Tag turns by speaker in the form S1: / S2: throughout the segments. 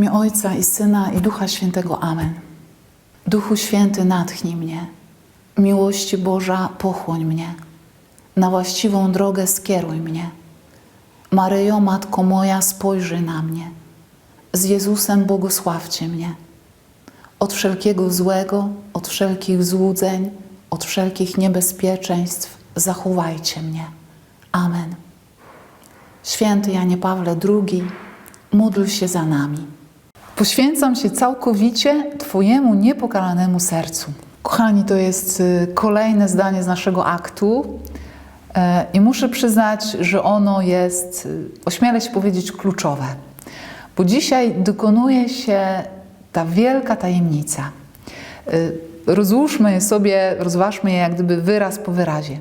S1: imię Ojca i Syna i Ducha Świętego. Amen. Duchu Święty, natchnij mnie. Miłości Boża, pochłoń mnie. Na właściwą drogę skieruj mnie. Maryjo, Matko moja, spojrzyj na mnie. Z Jezusem błogosławcie mnie. Od wszelkiego złego, od wszelkich złudzeń, od wszelkich niebezpieczeństw zachowajcie mnie. Amen. Święty Janie Pawle II, módl się za nami. Poświęcam się całkowicie Twojemu niepokalanemu sercu. Kochani, to jest y, kolejne zdanie z naszego aktu e, i muszę przyznać, że ono jest, y, ośmielę się powiedzieć, kluczowe, bo dzisiaj dokonuje się ta wielka tajemnica. Y, Rozłóżmy sobie, rozważmy je jak gdyby wyraz po wyrazie.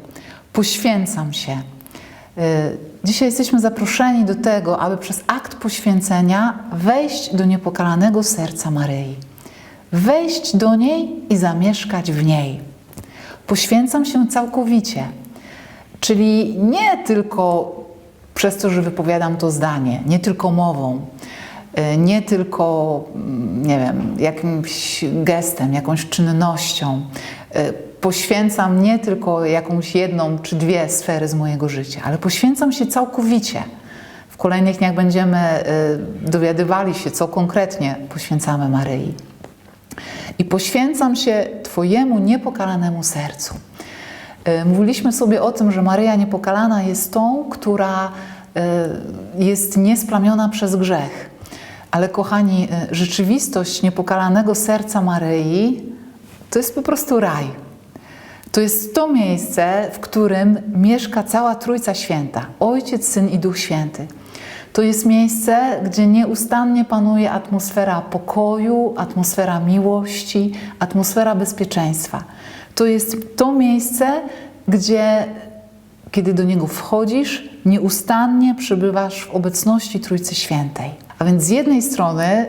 S1: Poświęcam się. Y, Dzisiaj jesteśmy zaproszeni do tego, aby przez akt poświęcenia wejść do niepokalanego serca Maryi. Wejść do niej i zamieszkać w niej. Poświęcam się całkowicie. Czyli nie tylko przez to, że wypowiadam to zdanie, nie tylko mową, y, nie tylko, mm, nie wiem, jakimś gestem, jakąś czynnością. Poświęcam nie tylko jakąś jedną czy dwie sfery z mojego życia, ale poświęcam się całkowicie. W kolejnych dniach będziemy y, dowiadywali się, co konkretnie poświęcamy Maryi. I poświęcam się Twojemu niepokalanemu sercu. Y, Mówiliśmy sobie o tym, że Maryja niepokalana jest tą, która y, jest niesplamiona przez grzech. Ale kochani, rzeczywistość niepokalanego serca Maryi to jest po prostu raj. To jest to miejsce, w którym mieszka cała Trójca Święta Ojciec, Syn i Duch Święty. To jest miejsce, gdzie nieustannie panuje atmosfera pokoju, atmosfera miłości, atmosfera bezpieczeństwa. To jest to miejsce, gdzie, kiedy do niego wchodzisz, nieustannie przebywasz w obecności Trójcy Świętej. A więc z jednej strony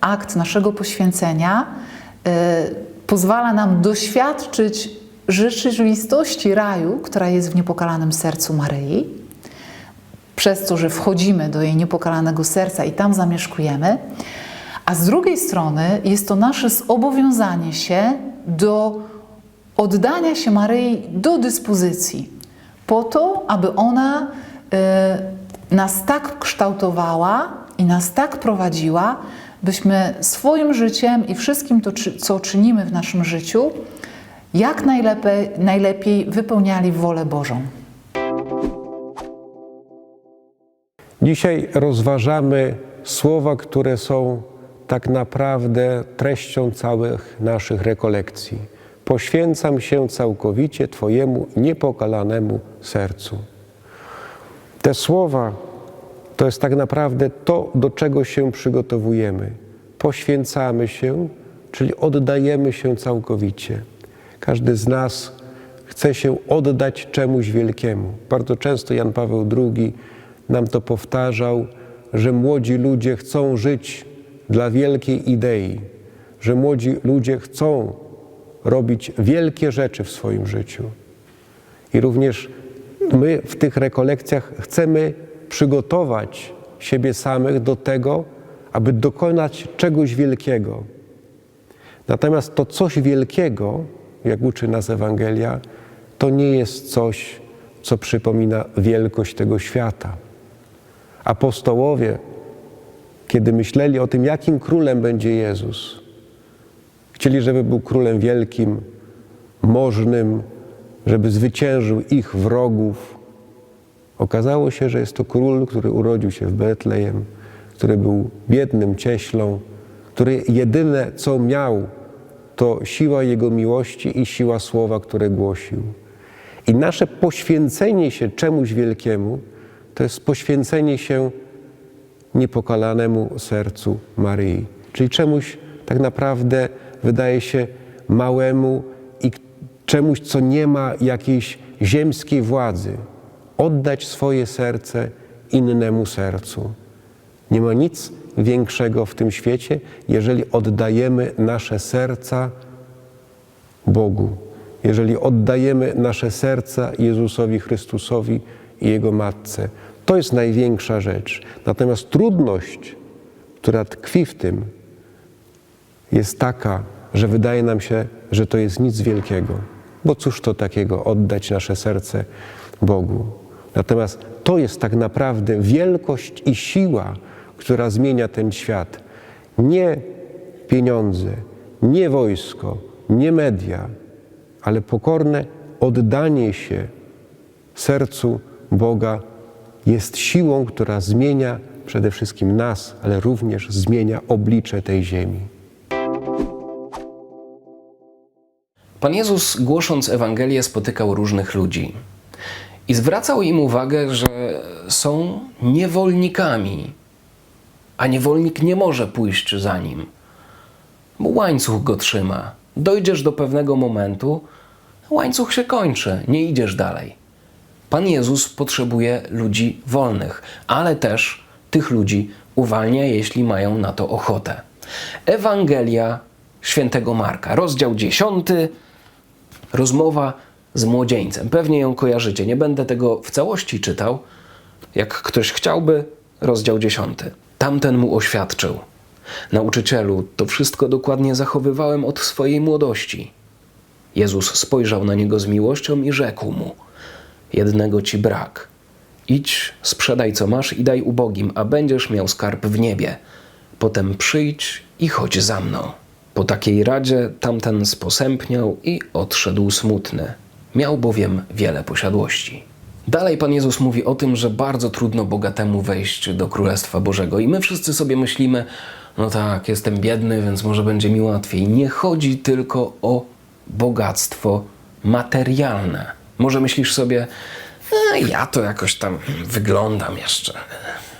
S1: akt naszego poświęcenia y, pozwala nam doświadczyć rzeczywistości raju, która jest w niepokalanym sercu Maryi, przez to, że wchodzimy do jej niepokalanego serca i tam zamieszkujemy, a z drugiej strony jest to nasze zobowiązanie się do oddania się Maryi do dyspozycji, po to, aby ona y, nas tak kształtowała i nas tak prowadziła, byśmy swoim życiem i wszystkim to, co czynimy w naszym życiu, jak najlepiej, najlepiej wypełniali wolę Bożą.
S2: Dzisiaj rozważamy słowa, które są tak naprawdę treścią całych naszych rekolekcji. Poświęcam się całkowicie Twojemu niepokalanemu sercu. Te słowa to jest tak naprawdę to, do czego się przygotowujemy. Poświęcamy się, czyli oddajemy się całkowicie. Każdy z nas chce się oddać czemuś wielkiemu. Bardzo często Jan Paweł II nam to powtarzał, że młodzi ludzie chcą żyć dla wielkiej idei, że młodzi ludzie chcą robić wielkie rzeczy w swoim życiu. I również my w tych rekolekcjach chcemy przygotować siebie samych do tego, aby dokonać czegoś wielkiego. Natomiast to coś wielkiego, jak uczy nas Ewangelia, to nie jest coś, co przypomina wielkość tego świata. Apostołowie, kiedy myśleli o tym, jakim królem będzie Jezus, chcieli, żeby był królem wielkim, możnym, żeby zwyciężył ich wrogów. Okazało się, że jest to król, który urodził się w Betlejem, który był biednym cieślą, który jedyne co miał, to siła Jego miłości i siła słowa, które głosił. I nasze poświęcenie się czemuś wielkiemu to jest poświęcenie się niepokalanemu sercu Maryi, czyli czemuś tak naprawdę wydaje się małemu i czemuś, co nie ma jakiejś ziemskiej władzy. Oddać swoje serce innemu sercu. Nie ma nic większego w tym świecie, jeżeli oddajemy nasze serca Bogu, jeżeli oddajemy nasze serca Jezusowi Chrystusowi i Jego Matce. To jest największa rzecz. Natomiast trudność która tkwi w tym, jest taka, że wydaje nam się, że to jest nic wielkiego. Bo cóż to takiego oddać nasze serce Bogu? Natomiast to jest tak naprawdę wielkość i siła, która zmienia ten świat. Nie pieniądze, nie wojsko, nie media, ale pokorne oddanie się sercu Boga jest siłą, która zmienia przede wszystkim nas, ale również zmienia oblicze tej ziemi.
S3: Pan Jezus, głosząc Ewangelię, spotykał różnych ludzi i zwracał im uwagę, że są niewolnikami, a niewolnik nie może pójść za nim, bo łańcuch go trzyma. Dojdziesz do pewnego momentu, łańcuch się kończy, nie idziesz dalej. Pan Jezus potrzebuje ludzi wolnych, ale też tych ludzi uwalnia, jeśli mają na to ochotę. Ewangelia świętego Marka, rozdział 10, rozmowa z młodzieńcem. Pewnie ją kojarzycie. Nie będę tego w całości czytał. Jak ktoś chciałby, rozdział 10. Tamten mu oświadczył: Nauczycielu, to wszystko dokładnie zachowywałem od swojej młodości. Jezus spojrzał na niego z miłością i rzekł mu: Jednego ci brak. Idź, sprzedaj co masz i daj ubogim, a będziesz miał skarb w niebie. Potem przyjdź i chodź za mną. Po takiej radzie tamten sposępniał i odszedł smutny. Miał bowiem wiele posiadłości. Dalej Pan Jezus mówi o tym, że bardzo trudno bogatemu wejść do Królestwa Bożego. I my wszyscy sobie myślimy, no tak, jestem biedny, więc może będzie mi łatwiej. Nie chodzi tylko o bogactwo materialne. Może myślisz sobie, e, ja to jakoś tam wyglądam jeszcze,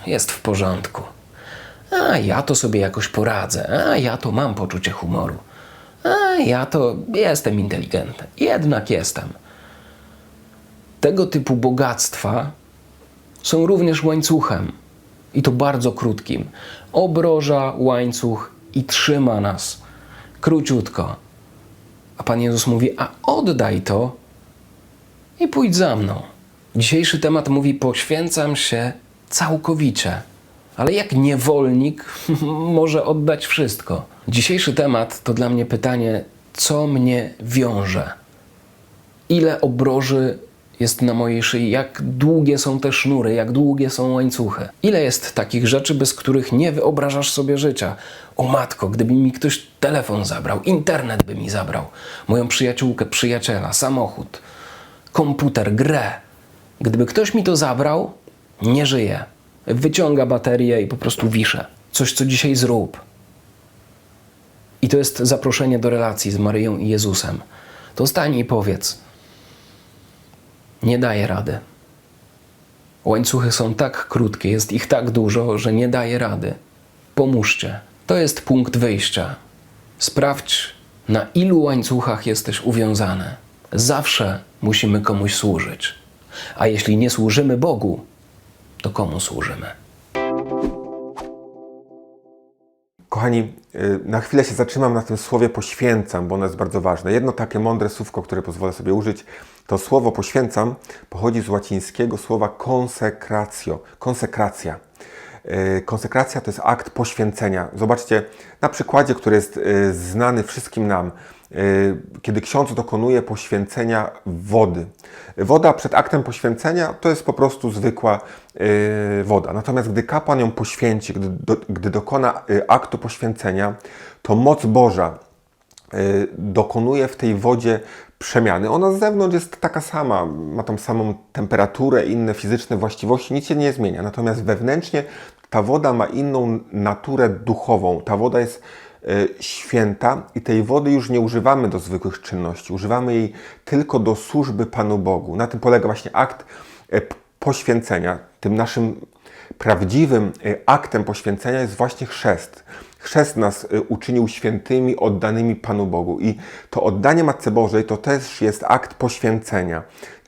S3: jest w porządku. A ja to sobie jakoś poradzę, a ja to mam poczucie humoru, a ja to jestem inteligentny, jednak jestem. Tego typu bogactwa są również łańcuchem i to bardzo krótkim. Obroża łańcuch i trzyma nas króciutko. A Pan Jezus mówi: A oddaj to i pójdź za mną. Dzisiejszy temat mówi: Poświęcam się całkowicie. Ale jak niewolnik może oddać wszystko? Dzisiejszy temat to dla mnie pytanie, co mnie wiąże? Ile obroży jest na mojej szyi? Jak długie są te sznury? Jak długie są łańcuchy? Ile jest takich rzeczy, bez których nie wyobrażasz sobie życia? O matko, gdyby mi ktoś telefon zabrał, internet by mi zabrał, moją przyjaciółkę, przyjaciela, samochód, komputer, grę. Gdyby ktoś mi to zabrał, nie żyję. Wyciąga baterię i po prostu wiszę. Coś, co dzisiaj zrób. I to jest zaproszenie do relacji z Maryją i Jezusem. To stań i powiedz: Nie daję rady. Łańcuchy są tak krótkie, jest ich tak dużo, że nie daję rady. Pomóżcie. To jest punkt wyjścia. Sprawdź, na ilu łańcuchach jesteś uwiązany. Zawsze musimy komuś służyć. A jeśli nie służymy Bogu, to komu służymy?
S4: Kochani, y, na chwilę się zatrzymam na tym słowie poświęcam, bo ono jest bardzo ważne. Jedno takie mądre słówko, które pozwolę sobie użyć, to słowo poświęcam pochodzi z łacińskiego słowa konsekratio, konsekracja. Y, Konsekracja to jest akt poświęcenia. Zobaczcie, na przykładzie, który jest y, znany wszystkim nam, y, kiedy ksiądz dokonuje poświęcenia wody. Woda przed aktem poświęcenia to jest po prostu zwykła woda. Natomiast gdy kapłan ją poświęci, gdy, gdy dokona aktu poświęcenia, to moc Boża dokonuje w tej wodzie przemiany. Ona z zewnątrz jest taka sama, ma tą samą temperaturę, inne fizyczne właściwości, nic się nie zmienia. Natomiast wewnętrznie ta woda ma inną naturę duchową. Ta woda jest y, święta i tej wody już nie używamy do zwykłych czynności. Używamy jej tylko do służby Panu Bogu. Na tym polega właśnie akt y, p- poświęcenia. Tym naszym prawdziwym y, aktem poświęcenia jest właśnie chrzest. Chrzest nas y, uczynił świętymi, oddanymi Panu Bogu. I to oddanie Matce Bożej to też jest akt poświęcenia.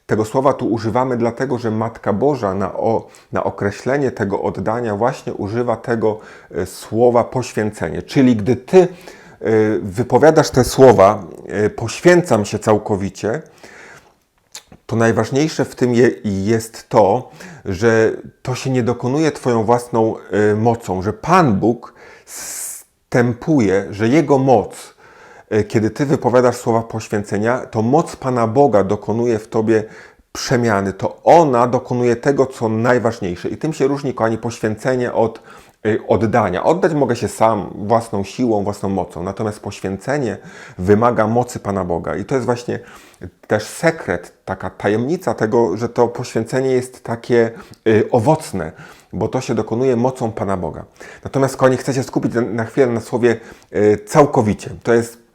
S4: Tego słowa tu używamy dlatego, że Matka Boża na, o, na określenie tego oddania właśnie używa tego y, słowa poświęcenie. Czyli gdy Ty wypowiadasz te słowa, poświęcam się całkowicie, to najważniejsze w tym je, jest to, że to się nie dokonuje Twoją własną y, mocą, że Pan Bóg stępuje, że Jego moc, e, kiedy Ty wypowiadasz słowa poświęcenia, to moc Pana Boga dokonuje w Tobie przemiany. To ona dokonuje tego, co najważniejsze. I tym się różni, kochani, poświęcenie od y, oddania. Oddać mogę się sam, własną siłą, własną mocą. Natomiast poświęcenie wymaga mocy Pana Boga. I to jest właśnie też sekret, taka tajemnica tego, że to poświęcenie jest takie y, owocne, bo to się dokonuje mocą Pana Boga. Natomiast, kochani, chcę się skupić na, chwilę na słowie y, całkowicie. To jest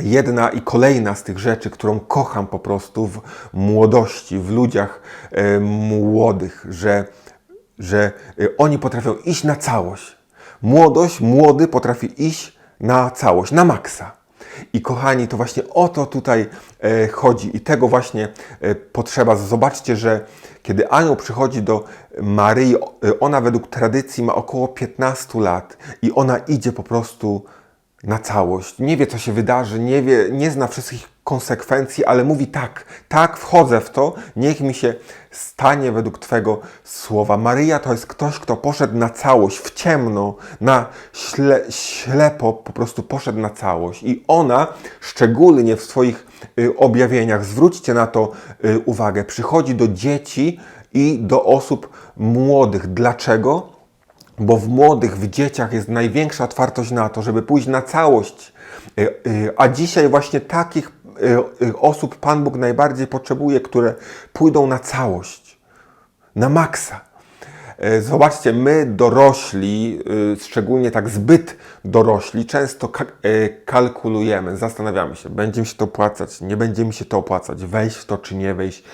S4: jedna i kolejna z tych rzeczy, którą kocham po prostu w młodości, w ludziach e, młodych, że, że oni potrafią iść na całość. Młodość, młody potrafi iść na całość, na maksa. I kochani, to właśnie o to tutaj chodzi i tego właśnie e, potrzeba. Zobaczcie, że kiedy anioł przychodzi do Maryi, e, ona według tradycji ma około 15 lat i ona idzie po prostu na całość. Nie wie, co się wydarzy, nie wie, nie zna wszystkich konsekwencji, ale mówi tak, tak, wchodzę w to, niech mi się stanie według Twego słowa. Maryja to jest ktoś, kto poszedł na całość, w ciemno, na śle, ślepo po prostu poszedł na całość. I ona, szczególnie w swoich objawieniach, zwróćcie na to y, uwagę, przychodzi do dzieci i do osób młodych. Dlaczego? bo w młodych, w dzieciach jest największa otwartość na to, żeby pójść na całość. Y, y, A dzisiaj właśnie takich y, y, osób Pan Bóg najbardziej potrzebuje, które pójdą na całość, na maksa. Y, Zobaczcie, my dorośli, y, szczególnie tak zbyt dorośli, często y, kalkulujemy, zastanawiamy się, będzie mi się to opłacać, nie będzie mi się to opłacać, wejść w to czy nie wejść,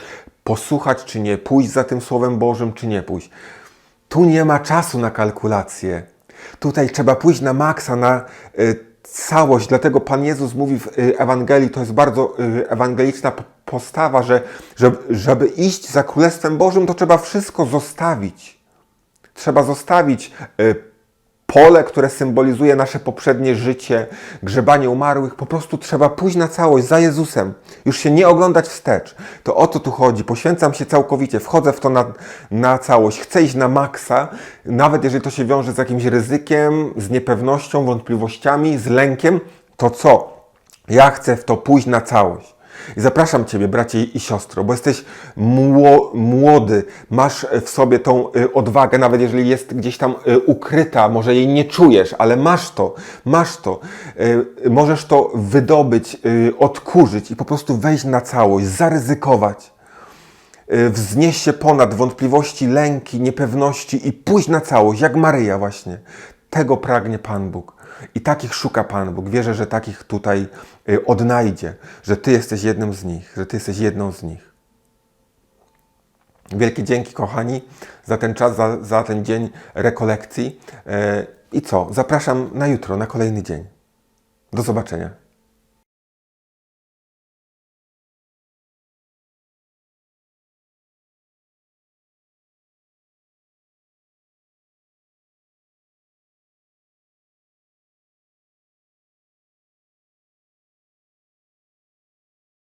S4: posłuchać czy nie, pójść za tym Słowem Bożym czy nie pójść. Tu nie ma czasu na kalkulacje. Tutaj trzeba pójść na maksa, na y, całość. Dlatego Pan Jezus mówi w y, Ewangelii, to jest bardzo ewangeliczna postawa, że żeby, żeby iść za Królestwem Bożym, to trzeba wszystko zostawić. Trzeba zostawić y, pole, które symbolizuje nasze poprzednie życie, grzebanie umarłych. Po prostu trzeba pójść na całość za Jezusem. Już się nie oglądać wstecz. To o to tu chodzi. Poświęcam się całkowicie, wchodzę w to na, na całość. Chcę iść na maksa, nawet jeżeli to się wiąże z jakimś ryzykiem, z niepewnością, wątpliwościami, z lękiem. To co? Ja chcę w to pójść na całość. I zapraszam Ciebie, bracie i siostro, bo jesteś mło, młody, masz w sobie tą y, odwagę, nawet jeżeli jest gdzieś tam y, ukryta, może jej nie czujesz, ale masz to, masz to. Możesz to wydobyć, odkurzyć i po prostu wejść na całość, zaryzykować wznieść się ponad wątpliwości, lęki, niepewności i pójść na całość, jak Maryja właśnie. Tego pragnie Pan Bóg. I takich szuka Pan Bóg. Wierzę, że takich tutaj y, odnajdzie, że Ty jesteś jednym z nich, że Ty jesteś jedną z nich. Wielkie dzięki, kochani, za ten czas, za, za ten dzień rekolekcji. E, I co? Zapraszam na jutro, na kolejny dzień. Do zobaczenia.